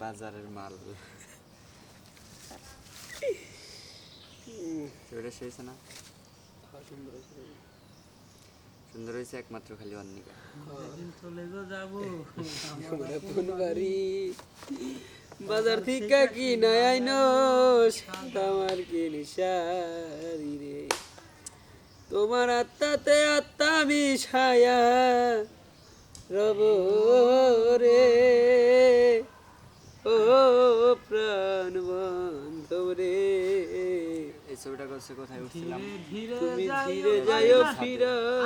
বাজারের মাল। ওটা শেষ না? সুন্দর হয়েছে একমাত্র খালি অন্নিকা চলে যাব। বাজার থেকে কি নাই আইনস আমার কি নিশারি রে। তোমার আত্মাতে আত্মা মিশায়া রব রে। বান্ধব রে। এই ছবিটা করছে কোথায় উঠছিলাম তুমি ধীরে যাইও না।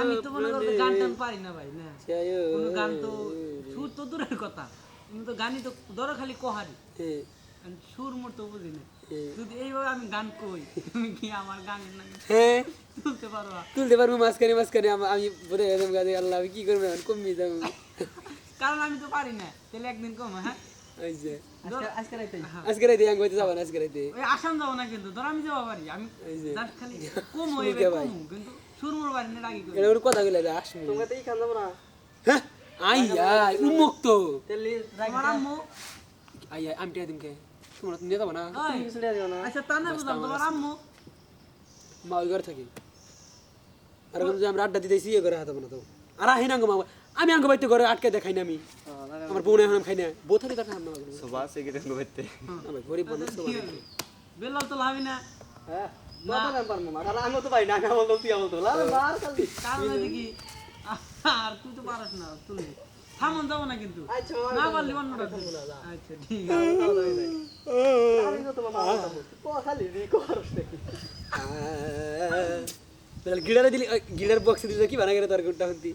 আমি তো মনে করো গান টান পারি না ভাই না? যাইও কোনো গান তো সুর তো দূরের কথা। আমি তো গানই তো ধরো খালি কোহারি। আমি সুর মোর তো বুঝি না। যদি এইভাবে আমি গান কই তুমি কি আমার গানের হ্যাঁ তুলতে পারো তুলতে পারব মাঝখানে মাঝখানে। আম- বলে গেলাম গাছে আল্লাহ আমি কি করব কমিয়ে যাব। কারণ আমি তো পারি না। তাহলে একদিন কম হ্যাঁ? ওই যে ধরো- আজকে রাইতে আমি কইতে যাব না আজকে রাইতে। ওই আসাম যাব না কিন্তু ধর আমি যাব পারি আমি জাস্ট খালি কম হইবে কম কিন্তু সুর বাড়ি না রাগি এটা ওর কথা গুলো আসব। হ্যাঁ? আই আই উন্মুক্ত। তোমার আম্মু? আই আই আমি টিয়া দিমকে তোমরা তুমি দিয়ে যাব না। ওই, আচ্ছা তা না বুঝলাম তোমার আম্মু? মা ওই ঘরে থাকি। আর যে আমরা আড্ডা দিতেছি এ ঘরে হাতাবো না তো। আর মা আমি আঙ্গ বাইতে ঘরে আটকে দেখাই না আমি। আমার বোন এখন খাই না বউ থাকি তার খাম না সোভা সিগারেট করতে আমার গরিব মানুষ তো কি হলো? বেলাল তো লাভি না কারণ হচ্ছে কি আর তুই তো পারস না তুলবি থামন যাব না কিন্তু। না পারলি অন্যটা তুলবো। আচ্ছা ঠিক আছে। গিটারে দিলি বক্সে দিলে কি বানা গেলে তার গুণটা হন্তি।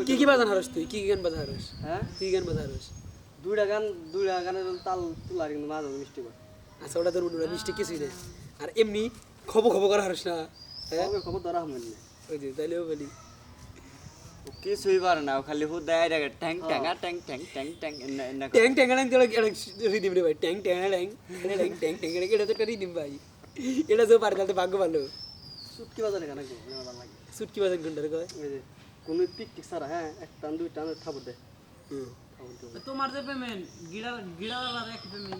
কি কি বাজান হারস তুই কি কি গান বাজা হারস হ্যাঁ কি গান বাজা হারস দুইটা গান দুইটা গানের তাল তুলা কিন্তু মাঝে মিষ্টি করে আচ্ছা ওটা ধরুন মিষ্টি কিছুই নেই আর এমনি খবর খবর করা হারস না হ্যাঁ খবর ধরা হবে না ওই যে তাইলেও বলি কিছুই পারে না খালি হুদায় দেখে ট্যাং ট্যাঙ্গা ট্যাং ট্যাং ট্যাং ট্যাং ট্যাং ট্যাঙ্গা ট্যাং তোরা রিদিম রে ভাই ট্যাং ট্যাঙ্গা ট্যাং ট্যাং ট্যাং ট্যাং ট্যাং এটা তো একটা রিদিম ভাই এটা তো পারে তাহলে ভাগ্য ভালো সুটকি বাজারে গান একদম ভালো লাগে। সুটকি বাজার গুন্ডার কয়? কোনো পিক টিক সারা হ্যাঁ এক টান দুই টান থাপড় দেয় তোমার যে পেমেন্ট গিড়া গিড়া এক পেমেন্ট